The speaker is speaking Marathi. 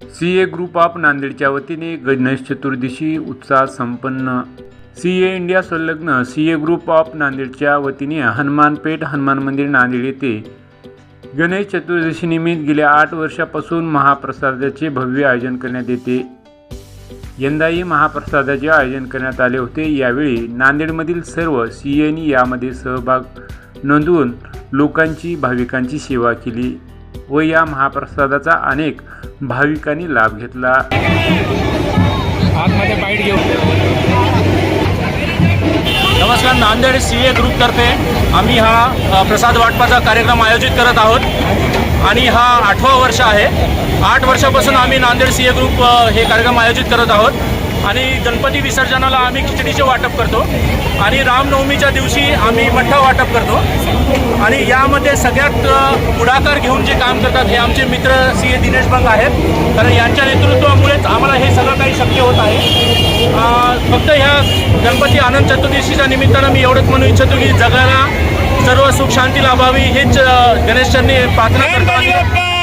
सी ए ग्रुप ऑफ नांदेडच्या वतीने गणेश चतुर्दशी उत्साह संपन्न. सी ए इंडिया संलग्न सी ए ग्रुप ऑफ नांदेडच्या वतीने हनुमानपेठ हनुमान मंदिर नांदेड येथे गणेश चतुर्दशीनिमित्त गेल्या आठ वर्षापासून महाप्रसादाचे भव्य आयोजन करण्यात येते. यंदाही महाप्रसादाचे आयोजन करण्यात आले होते. यावेळी नांदेडमधील सर्व सी एनी यामध्ये सहभाग नोंदवून लोकांची भाविकांची सेवा केली. व या महाप्रसादाचा अनेक भाविकांनी लाभ घेतला. आतमध्ये बाईट घेऊ नमस्कार नांदेड सी ए ग्रुपतर्फे आम्ही हा प्रसाद वाटपाचा कार्यक्रम आयोजित करत आहोत. आणि हा आठवा वर्ष आहे. आठ वर्षापासून आम्ही नांदेड सी ए ग्रुप हे कार्यक्रम आयोजित करत आहोत. आणि गणपती विसर्जनाला आम्ही खिचडीचे वाटप करतो आणि रामनवमीच्या दिवशी आम्ही मठ्ठा वाटप करतो. आणि यामध्ये सगळ्यात पुढाकार घेऊन जे काम करतात हे आमचे मित्र सी ए दिनेश बंग आहेत. कारण यांच्या नेतृत्वामुळेच आम्हाला हे सगळं काही शक्य होत आहे. फक्त ह्या गणपती आनंद चतुर्दशीच्या निमित्तानं मी एवढंच म्हणू इच्छितो की जगाला सर्व सुख शांती लाभावी हेच गणेशचरणी प्रार्थना करतो